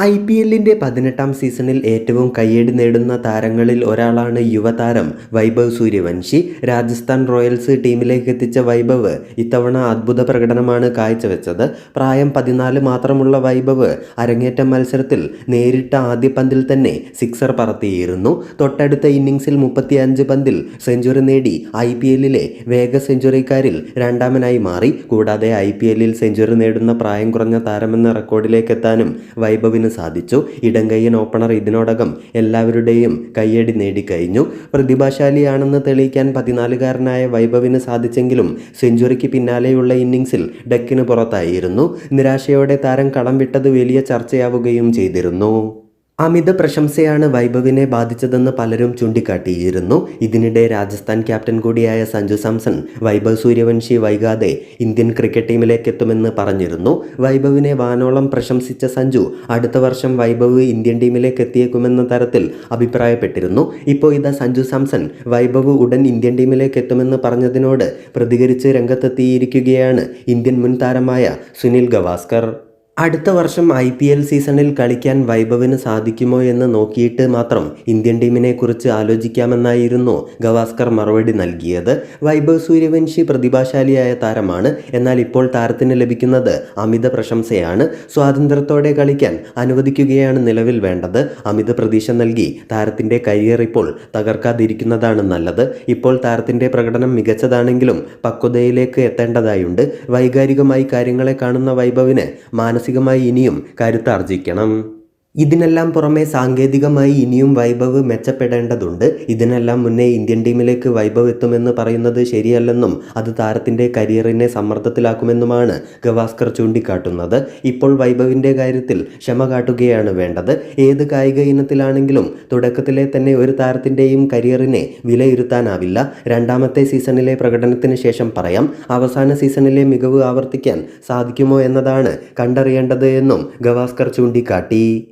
I P എല്ലിന്റെ പതിനെട്ടാം സീസണിൽ ഏറ്റവും കയ്യടി നേടുന്ന താരങ്ങളിൽ ഒരാളാണ് യുവതാരം വൈഭവ് സൂര്യവംശി. രാജസ്ഥാൻ റോയൽസ് ടീമിലേക്ക് എത്തിച്ച വൈഭവ് ഇത്തവണ അത്ഭുത പ്രകടനമാണ് കാഴ്ചവെച്ചത്. പ്രായം പതിനാല് മാത്രമുള്ള വൈഭവ് അരങ്ങേറ്റ മത്സരത്തിൽ നേരിട്ട ആദ്യ പന്തിൽ തന്നെ സിക്സർ പറത്തിയിരുന്നു. തൊട്ടടുത്ത ഇന്നിംഗ്സിൽ മുപ്പത്തിയഞ്ച് പന്തിൽ സെഞ്ചുറി നേടി ഐ പി എല്ലിലെ വേഗ സെഞ്ചുറിക്കാരിൽ രണ്ടാമനായി മാറി. കൂടാതെ ഐ പി എല്ലിൽ സെഞ്ചുറി നേടുന്ന പ്രായം കുറഞ്ഞ താരമെന്ന റെക്കോർഡിലേക്ക് എത്താനും വൈഭവിന് സാധിച്ചു. ഇടങ്കയ്യൻ ഓപ്പണർ ഇതിനോടകം എല്ലാവരുടെയും കയ്യടി നേടിക്കഴിഞ്ഞു. പ്രതിഭാശാലിയാണെന്ന് തെളിയിക്കാൻ പതിനാലുകാരനായ വൈഭവിന് സാധിച്ചെങ്കിലും സെഞ്ചുറിക്ക് പിന്നാലെയുള്ള ഇന്നിംഗ്സിൽ ഡക്കിന് പുറത്തായിരുന്നു. നിരാശയോടെ താരം കളം വിട്ടത് വലിയ ചർച്ചയാവുകയും ചെയ്തിരുന്നു. അമിത പ്രശംസയാണ് വൈഭവിനെ ബാധിച്ചതെന്ന് പലരും ചൂണ്ടിക്കാട്ടിയിരുന്നു. ഇതിനിടെ രാജസ്ഥാൻ ക്യാപ്റ്റൻ കൂടിയായ സഞ്ജു സാംസൺ വൈഭവ് സൂര്യവംശി വൈകാതെ ഇന്ത്യൻ ക്രിക്കറ്റ് ടീമിലേക്ക് എത്തുമെന്ന് പറഞ്ഞിരുന്നു. വൈഭവിനെ വാനോളം പ്രശംസിച്ച സഞ്ജു അടുത്ത വർഷം വൈഭവ് ഇന്ത്യൻ ടീമിലേക്ക് എത്തിയേക്കുമെന്ന തരത്തിൽ അഭിപ്രായപ്പെട്ടിരുന്നു. ഇപ്പോൾ ഇതാ സഞ്ജു സാംസൺ വൈഭവ് ഉടൻ ഇന്ത്യൻ ടീമിലേക്ക് എത്തുമെന്ന് പറഞ്ഞതിനോട് പ്രതികരിച്ച് രംഗത്തെത്തിയിരിക്കുകയാണ് ഇന്ത്യൻ മുൻ താരമായ സുനിൽ ഗവാസ്കർ. അടുത്ത വർഷം ഐ പി എൽ സീസണിൽ കളിക്കാൻ വൈഭവിന് സാധിക്കുമോ എന്ന് നോക്കിയിട്ട് മാത്രം ഇന്ത്യൻ ടീമിനെ കുറിച്ച് ആലോചിക്കാമെന്നായിരുന്നു ഗവാസ്കർ മറുപടി നൽകിയത്. വൈഭവ് സൂര്യവംശി പ്രതിഭാശാലിയായ താരമാണ്. എന്നാൽ ഇപ്പോൾ താരത്തിന് ലഭിക്കുന്നത് അമിത പ്രശംസയാണ്. സ്വാതന്ത്ര്യത്തോടെ കളിക്കാൻ അനുവദിക്കുകയാണ് നിലവിൽ വേണ്ടത്. അമിത പ്രതീക്ഷ നൽകി താരത്തിന്റെ കരിയർ ഇപ്പോൾ തകർക്കാതിരിക്കുന്നതാണ് നല്ലത്. ഇപ്പോൾ താരത്തിന്റെ പ്രകടനം മികച്ചതാണെങ്കിലും പക്വതയിലേക്ക് എത്തേണ്ടതായുണ്ട്. വൈകാരികമായി കാര്യങ്ങളെ കാണുന്ന വൈഭവിന് മാനസികമായി ഇനിയും കരുത്താർജിക്കണം. ഇതിനെല്ലാം പുറമെ സാങ്കേതികമായി ഇനിയും വൈഭവ് മെച്ചപ്പെടേണ്ടതുണ്ട്. ഇതിനെല്ലാം മുന്നേ ഇന്ത്യൻ ടീമിലേക്ക് വൈഭവ് എത്തുമെന്ന് പറയുന്നത് ശരിയല്ലെന്നും അത് താരത്തിന്റെ കരിയറിനെ സമ്മർദ്ദത്തിലാക്കുമെന്നുമാണ് ഗവാസ്കർ ചൂണ്ടിക്കാട്ടുന്നത്. ഇപ്പോൾ വൈഭവിന്റെ കാര്യത്തിൽ ക്ഷമ കാട്ടുകയാണ് വേണ്ടത്. ഏത് കായിക ഇനത്തിലാണെങ്കിലും തുടക്കത്തിലെ തന്നെ ഒരു താരത്തിന്റെയും കരിയറിനെ വിലയിരുത്താനാവില്ല. രണ്ടാമത്തെ സീസണിലെ പ്രകടനത്തിന് ശേഷം പറയാം അവസാന സീസണിലെ മികവ് ആവർത്തിക്കാൻ സാധിക്കുമോ എന്നതാണ് കണ്ടറിയേണ്ടത് എന്നും ഗവാസ്കർ ചൂണ്ടിക്കാട്ടി.